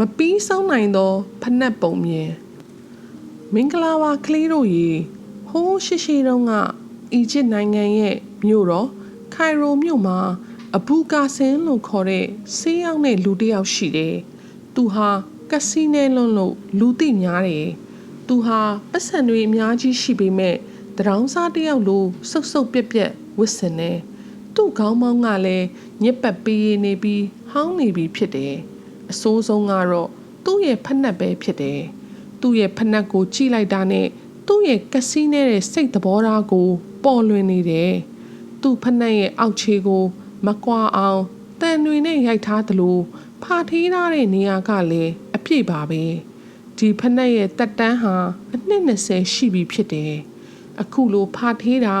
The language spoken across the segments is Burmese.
မပီးဆုံးနိုင်သောဖနက်ပုံမြင်မင်္ဂလာပါကလေးတို့ရေဟိုးရှိရှိတုန်းကအီဂျစ်နိုင်ငံရဲ့မြို့တော်ခိုင်ရိုမြို့မှာအဘူကာဆင်လို့ခေါ်တဲ့ဆေးရောက်တဲ့လူတစ်ယောက်ရှိတယ်။သူဟာကက်စီနဲလွန်းလို့လူသိများတယ်။သူဟာပတ်စံတွေအများကြီးရှိပေမဲ့တရောင်းစားတစ်ယောက်လိုစုပ်စုပ်ပြက်ပြက်ဝစ်စင်တယ်။သူ့ခေါင်းမောင်းကလည်းညက်ပတ်ပေးရနေပြီးဟောင်းနေပြီဖြစ်တယ်။ အဆိုးဆုံးကတော့သူ့ရဲ့ဖက်နှက်ပဲဖြစ်တယ်။သူ့ရဲ့ဖက်နှက်ကိုကြည့်လိုက်တာနဲ့သူ့ရဲ့ကက်စီနဲတဲ့စိတ်သဘောထားကို ပေါ်လွင်နေတယ်။သူ့ဖက်နှက်ရဲ့အောက်ခြေကို မကွာအောင်တန်တွေနဲ့ရိုက်ထားသလိုဖာထေးထားတဲ့နေရာကလည်းအပြည့်ပါပဲဒီဖက်နှက်ရဲ့တက်တန်းဟာအနှစ်20ရှိပြီဖြစ်တယ်အခုလိုဖာထေးတာ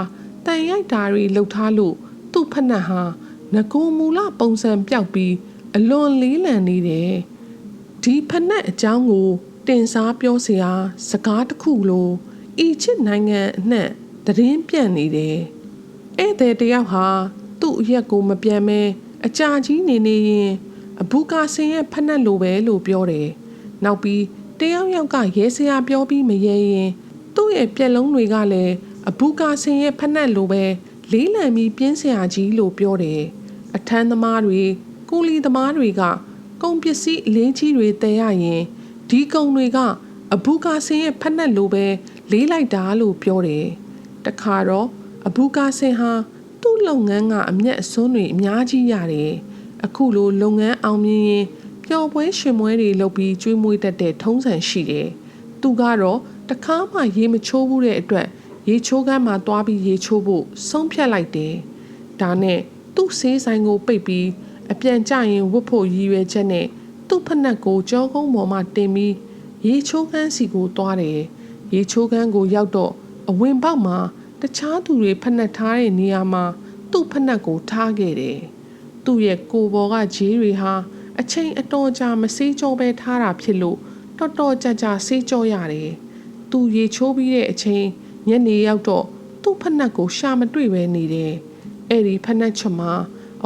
တန်ရိုက်တာတွေလှုပ်ထားလို့သူ့ဖက်နှက်ဟာငကိုမူလပုံစံပြောက်ပြီး အလွန်လေးလံနေတယ်ဒီဖက်နှက်အကြောင်းကို တင်စားပြောစရာ စကားတစ်ခုလိုအီချစ်နိုင်ငံအနှံ့သတင်းပြန့်နေတယ်ဧည့်သည်တယောက်ဟာသူ့အရက်ကိုမပြန်မဲအကြာကြီးနေနေရင်အဘူကာစင်ရဲ့ဖက်နှက်လိုပဲလို့ပြောတယ်။နောက်ပြီးတယောက်ယောက်ကရဲစရာပြောပြီးမရဲရင်သူ့ရဲ့ပြက်လုံးတွေကလည်းအဘူကာစင်ရဲ့ဖက်နှက်လိုပဲလေးလံပြီးပြင်းစရာကြီးလို့ပြောတယ်။အထမ်းသမားတွေ ကိုလီသမားတွေကကုန်ပစ္စည်းအလေးကြီးတွေတည်ရရင်ဒီကုန်တွေကအဘူကာစင်ရဲ့ဖက်နှက်လိုပဲလေးလိုက်တာလို့ပြောတယ်။တခါတော့အဘူကာစင်ဟာသူ့လုပ်ငန်းကအမျက်အစွန်းတွေအများကြီးရတယ်။အခုလိုလုပ်ငန်းအောင်မြင်ရင်ပျော်ပွဲရှင်ပွဲတွေလုပ်ပြီးကျွေးမွေးတတ်တဲ့ထုံးစံရှိတယ်။သူကတော့တခါမှရေမချိုးဘူးတဲ့အတွက်ရေချိုးကမ်းမှာတွားပြီးရေချိုးဖို့ဆုံးဖြတ်လိုက်တယ်။ဒါနဲ့သူ့ဆေးဆိုင်ကိုပိတ်ပြီး အပြန်ကျရင်ဝတ်ဖို့ရည်ရွယ်ချက်နဲ့သူ့ဖက်နှက်ကိုကြောကုန်းပေါ်မှာတင်ပြီးရေချိုးကမ်းစီကိုတွားတယ်။ရေချိုးကမ်းကိုရောက်တော့အဝင်ပေါက်မှာတခြားသူတွေဖက်နှက်ထားတဲ့နေရာမှာသူ့ဖက်နှက်ကိုထားခဲ့တယ်။သူ့ရဲ့ကိုယ်ပေါ်ကဂျေးတွေဟာအချိန်အတော်ကြာမစေးကြောပဲထားတာဖြစ်လို့တော်တော်ကြာကြာစေးကြောရတယ်။သူရေချိုးပြီးတဲ့အချိန်ညနေရောက်တော့သူ့ဖက်နှက်ကိုရှာမတွေ့ပဲနေတယ်။အဲ့ဒီဖက်နှက်ချမှာ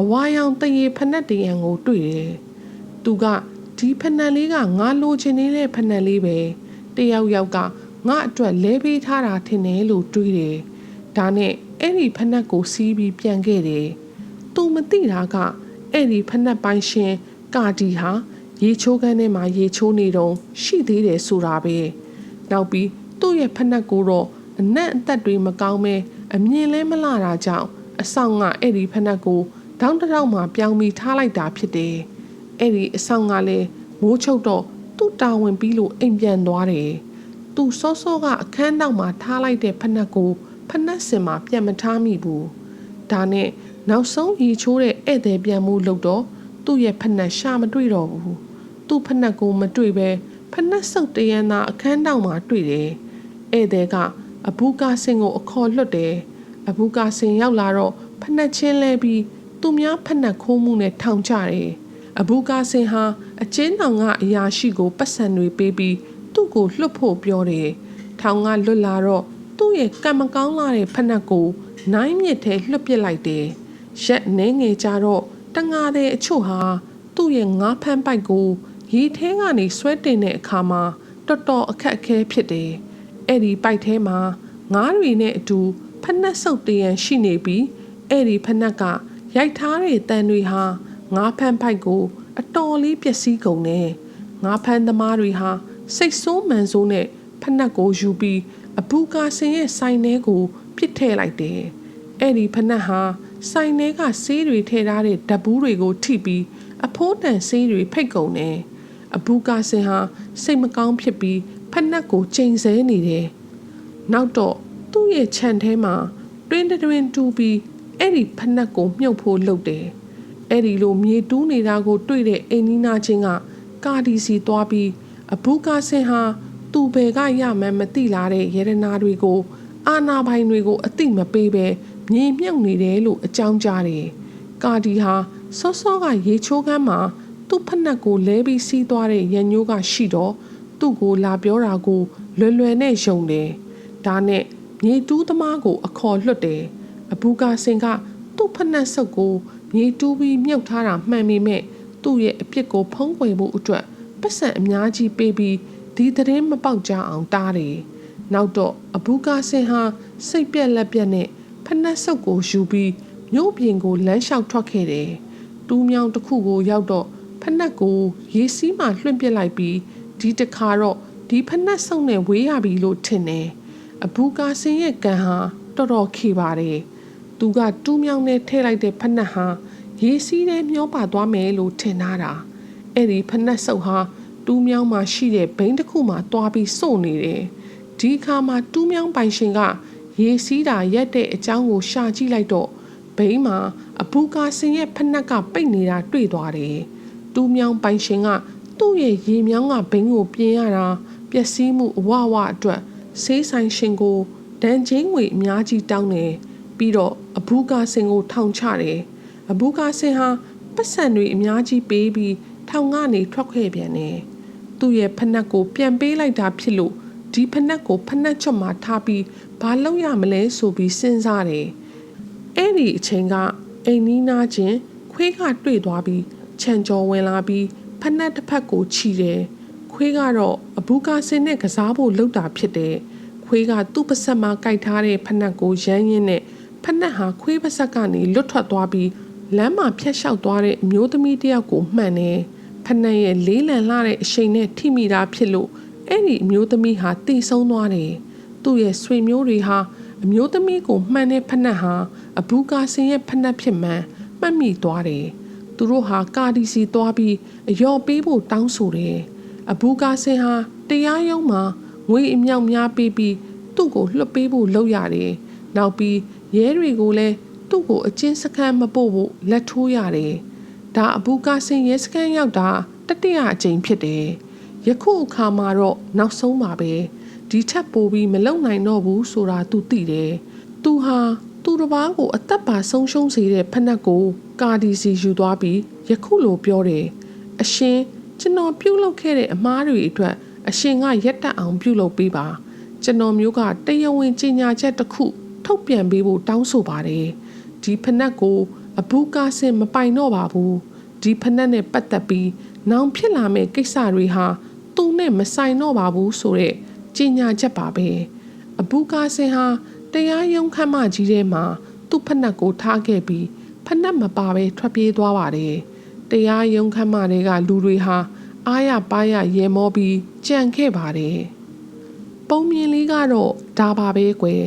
အဝါရောင်တရေဖက်နှက်တရံကိုတွေ့တယ်။သူကဒီဖက်နှက်လေးကငါလိုချင်နေတဲ့ဖက်နှက်လေးပဲ။တယောက်ယောက်ကငါအတွက်လဲပေးထားတာထင်တယ်လို့တွေးတယ်။ဒါနဲ့အဲ့ဒီဖက်နှက်ကိုစီးပြီးပြန်ခဲ့တယ်။သူမသိတာကအဲ့ဒီဖက်နှက်ပိုင်းရှင်ကာဒီဟာရေချိုးခန်းထဲမှာရေချိုးနေတော့ရှိသေးတယ်ဆိုတာပဲ။နောက်ပြီးသူ့ရဲ့ဖက်နှက်ကိုတော့အနက်အသက်တွေမကောင်းမဲအမြင်လဲမလာတာကြောင့်အဆောင်ကအဲ့ဒီဖက်နှက်ကို တောင်းတတောက်မှပြောင်းပြီးထားလိုက်တာဖြစ်တယ်။အဲ့ဒီအဆောင်ကလည်းမိုးချုပ်တော့သူ့တာဝန်ပြီးလို့အိမ်ပြန်သွားတယ်။သူစောစောကအခန်းနောက်မှာထားလိုက်တဲ့ဖက်နှက်ကိုဖက်နှက်စင်မှာပြန်မထားမိဘူး။ဒါနဲ့နောက်ဆုံးရေချိုးတဲ့ဧည့်သည်ပြန်မှုလို့တော့သူ့ရဲ့ဖက်နှက်ရှာမတွေ့တော့ဘူး။သူ့ဖက်နှက်ကိုမတွေ့ပဲဖက်နှက်ဆုပ်တရန်သာအခန်းနောက်မှာတွေ့တယ်။ဧည့်သည်ကအဘူကာစင်ကိုအခေါ်လွတ်တယ်။အဘူကာစင်ရောက်လာတော့ဖက်နှက်ချင်းလဲပြီး သူများဖက်နှက်ခိုးမှုနဲ့ထောင်ချတယ်။အဘူကာစင်ဟာအချင်းတောင်ကအရာရှိကိုပတ်စံတွေပေးပြီးသူ့ကိုလွတ်ဖို့ပြောတယ်။ထောင်ကလွတ်လာတော့သူ့ရဲ့ကံမကောင်းလာတဲ့ဖက်နှက်ကိုနိုင်မြစ်ထဲလွှတ်ပစ်လိုက်တယ်။ရက်နှင်းငယ်ကြတော့တငါတဲ့အချို့ဟာသူ့ရဲ့ငါးဖမ်းပိုက်ကိုရေထဲကနေဆွဲတင်တဲ့အခါမှာတော်တော်အခက်အခဲဖြစ်တယ်။အဲ့ဒီပိုက်ထဲမှာငါးတွေနဲ့အတူဖက်နှက်ဆုပ်တရံရှိနေပြီးအဲ့ဒီဖက်နှက်က ရိုက်ထားတဲ့တန်တွေဟာငါးဖမ်းပိုက်ကို အတော်လေးပျက်စီးကုန်တယ်။ငါးဖမ်းသမားတွေဟာစိတ်ဆိုးမှန်ဆိုးနဲ့ဖက်နှက်ကိုယူပြီးအဘူကာစင်ရဲ့ဆိုင်ထဲကိုပြစ်ထည့်လိုက်တယ်။အဲ့ဒီဖက်နှက်ဟာဆိုင်ထဲကဆေးတွေထည့်ထားတဲ့ဓာတ်ဘူးတွေကိုထိပြီးအဖိုးတန်ဆေးတွေဖိတ်ကုန်တယ်။အဘူကာစင်ဟာစိတ်မကောင်းဖြစ်ပြီးဖက်နှက်ကိုချိန်ဆနေတယ်။နောက်တော့သူ့ရဲ့ခြံထဲမှာတွင်းတွင်းတူးပြီး အဲ့ဒီဖက်နှက်ကိုမြုပ်ဖို့လုပ်တယ်။အဲ့ဒီလိုမြေတူးနေတာကို တွေ့တဲ့အိမ်နီးနားချင်းကကာဒီစီသွားပြီးအဘူကာစင်ဟာသူဘယ်ကရမှန်းမသိလာတဲ့ရတနာတွေကို အာနာပိုင်တွေကို အတိမပေးပဲမြေမြုပ်နေတယ်လို့အကြောင်းကြားတယ်။ကာဒီဟာစောစောကရေချိုးကမ်းမှာသူ့ဖက်နှက်ကိုလဲပြီးစီးသွားတဲ့ရန်ညိုးကရှိတော့သူ့ကိုလာပြောတာကိုလွယ်လွယ်နဲ့ယုံတယ်။ဒါနဲ့မြေတူးသမားကို အခေါ်လွတ်တယ်။ အဘူကာစင်ကသူ့ဖက်နှက်ဆုပ်ကိုမြေတူးပြီးမြုပ်ထားတာမှန်ပေမဲ့သူ့ရဲ့အပြစ်ကိုဖုံးကွယ်ဖို့အတွက်ပတ်စံအများကြီးပေးပြီးဒီသတင်းမပေါက်ကြအောင်တားတယ်နောက်တော့အဘူကာစင်ဟာစိတ်ပြက်လက်ပြက်နဲ့ဖက်နှက်ဆုပ်ကိုယူပြီးမြို့ပြင်ကိုလမ်းလျှောက်ထွက်ခဲ့တယ်တူးမြောင်တစ်ခုကိုရောက်တော့ဖက်နှက်ကိုရေစီးမှလွှင့်ပစ်လိုက်ပြီးဒီတခါတော့ဒီဖက်နှက်ဆုပ်နဲ့ဝေးရပြီလို့ထင်တယ်အဘူကာစင်ရဲ့ကန်ဟာတော်တော်ခေပါတယ် သူကတူးမြောင်နဲ့ထည့်လိုက်တဲ့ဖက်နှက်ဟာရေစီးထဲမျောပါသွားမယ်လို့ထင်ထားတာအဲ့ဒီဖက်နှက်ဆုပ်ဟာတူးမြောင်မှာရှိတဲ့ဘိန်းတစ်ခုမှာတွားပြီးစုံနေတယ်ဒီအခါမှာတူးမြောင်ပိုင်ရှင်ကရေစီးတာရက်တဲ့အကြောင်းကိုရှာကြည့်လိုက်တော့ဘိန်းမှာအဘူကာစင်ရဲ့ဖက်နှက်ကပိတ်နေတာတွေ့သွားတယ်တူးမြောင်ပိုင်ရှင်ကသူ့ရဲ့ရေမြောင်းကဘိန်းကိုပြင်ရတာပျက်စီးမှုအဝဝအတွက်ဆေးဆိုင်ရှင်ကိုဒဏ်ချင်းငွေအများကြီးတောင်းတယ် ပြီးတော့အဘူကာစင်ကိုထောင်ချတယ်အဘူကာစင်ဟာပတ်စံတွေအများကြီးပေးပြီးထောင်ကနေထွက်ခွေပြန်တယ်သူ့ရဲ့ဖက်နှက်ကိုပြန်ပေးလိုက်တာဖြစ်လို့ဒီဖက်နှက်ကိုဖက်နှက်ချွတ်မှာထားပြီးဘာလုပ်ရမလဲဆိုပြီးစဉ်းစားတယ်အဲ့ဒီအချိန်ကအိမ်နီးနားချင်းခွေးကတွေ့သွားပြီးခြံကြော်ဝင်လာပြီးဖက်နှက်တစ်ဖက်ကိုခြိတယ်ခွေးကတော့အဘူကာစင်နဲ့ကစားဖို့လှုပ်တာဖြစ်တယ်ခွေးကသူ့ပါဆက်မှာကြိုက်ထားတဲ့ဖက်နှက်ကိုရမ်းရင်းနဲ့ ဖက်နှက်ဟာခွေးပါဆက်ကနေလွတ်ထွက်သွားပြီးလမ်းမှာဖြတ်လျှောက်သွားတဲ့အမျိုးသမီးတစ်ယောက်ကိုမှန်တယ်ဖက်နှက်ရဲ့လေးလံလှတဲ့အရှိန်နဲ့ထိမိတာဖြစ်လို့အဲ့ဒီအမျိုးသမီးဟာတိတ်ဆုံးသွားတယ်သူ့ရဲ့ဆွေမျိုးတွေဟာအမျိုးသမီးကိုမှန်တဲ့ဖက်နှက်ဟာအဘူကာစင်ရဲ့ဖက်နှက်ဖြစ်မှန်မှတ်မိသွားတယ်သူတို့ဟာကာဒီစီသွားပြီးအယော်ပေးဖို့တောင်းဆိုတယ်အဘူကာစင်ဟာတရားရုံးမှာငွေအမြောက်များပေးပြီးသူ့ကိုလွှတ်ပေးဖို့လုပ်ရတယ်နောက်ပြီး ရဲတွေကိုလည်းသူ့ကိုအချင်းစခန်းမပို့ဖို့လက်ထိုးရတယ်ဒါအဘူကာစင်ရဲစခန်းရောက်တာတတိယအကြိမ်ဖြစ်တယ်ယခုအခါမှာတော့နောက်ဆုံးပါပဲဒီထက်ပိုပြီးမလုံနိုင်တော့ဘူးဆိုတာသူသိတယ်သူဟာသူတစ်ပါးကိုအသက်ပါဆုံးရှုံးစေတဲ့ဖက်နှက်ကို ကာဒီစီယူသွားပြီးယခုလိုပြောတယ်အရှင်ကျွန်တော်ပြုတ်လုပ်ခဲ့တဲ့အမားတွေအတွက်အရှင်ကရက်တက်အောင်ပြုတ်လုပ်ပေးပါကျွန်တော်မျိုးကတရားဝင်ကြီးညာချက်တစ်ခု ထုတ်ပြန်ပေးဖို့တောင်းဆိုပါတယ်ဒီဖက်နှက်ကိုအဘူကာစင်မပိုင်တော့ပါဘူးဒီဖက်နှက်နဲ့ပတ်သက်ပြီးနောင်ဖြစ်လာမယ့်ကိစ္စတွေဟာသူနဲ့မဆိုင်တော့ပါဘူးဆိုတဲ့ကြီးညာချက်ပါပဲအဘူကာစင်ဟာတရားရုံးခမ်းမကြီးထဲမှာသူ့ဖက်နှက်ကိုထားခဲ့ပြီးဖက်နှက်မပါဘဲထွက်ပြေးသွားပါတယ်တရားရုံးခမ်းမတွေကလူတွေဟာအားရပါးရရေမောပြီးကြံခဲ့ပါတယ်ပုံမြင်လေးကတော့ဒါပါပဲကွယ်